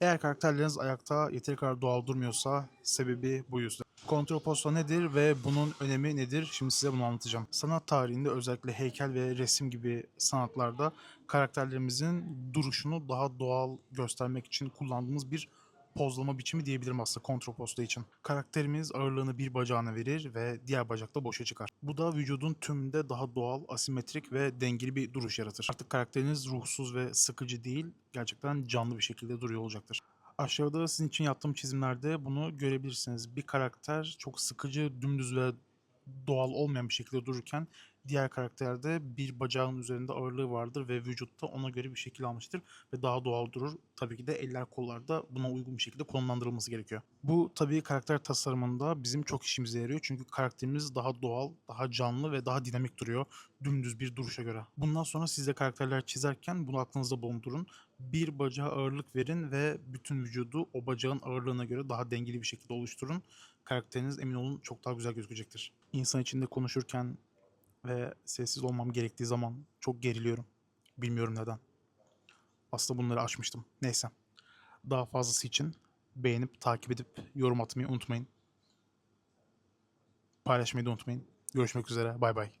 Eğer karakterleriniz ayakta yeteri kadar doğal durmuyorsa sebebi bu yüzden. Kontrol posta nedir ve bunun önemi nedir? Şimdi size bunu anlatacağım. Sanat tarihinde özellikle heykel ve resim gibi sanatlarda karakterlerimizin duruşunu daha doğal göstermek için kullandığımız bir pozlama biçimi diyebilirim aslında kontrol posta için. Karakterimiz ağırlığını bir bacağına verir ve diğer bacak da boşa çıkar. Bu da vücudun tümünde daha doğal, asimetrik ve dengeli bir duruş yaratır. Artık karakteriniz ruhsuz ve sıkıcı değil, gerçekten canlı bir şekilde duruyor olacaktır. Aşağıda sizin için yaptığım çizimlerde bunu görebilirsiniz. Bir karakter çok sıkıcı, dümdüz ve doğal olmayan bir şekilde dururken diğer karakterde bir bacağın üzerinde ağırlığı vardır ve vücutta ona göre bir şekil almıştır ve daha doğal durur. Tabii ki de eller kollar da buna uygun bir şekilde konumlandırılması gerekiyor. Bu tabii karakter tasarımında bizim çok işimize yarıyor çünkü karakterimiz daha doğal, daha canlı ve daha dinamik duruyor dümdüz bir duruşa göre. Bundan sonra siz de karakterler çizerken bunu aklınızda bulundurun. Bir bacağa ağırlık verin ve bütün vücudu o bacağın ağırlığına göre daha dengeli bir şekilde oluşturun. Karakteriniz emin olun çok daha güzel gözükecektir. İnsan içinde konuşurken ve sessiz olmam gerektiği zaman çok geriliyorum. Bilmiyorum neden. Aslında bunları açmıştım. Neyse. Daha fazlası için beğenip, takip edip, yorum atmayı unutmayın. Paylaşmayı da unutmayın. Görüşmek üzere. Bay bay.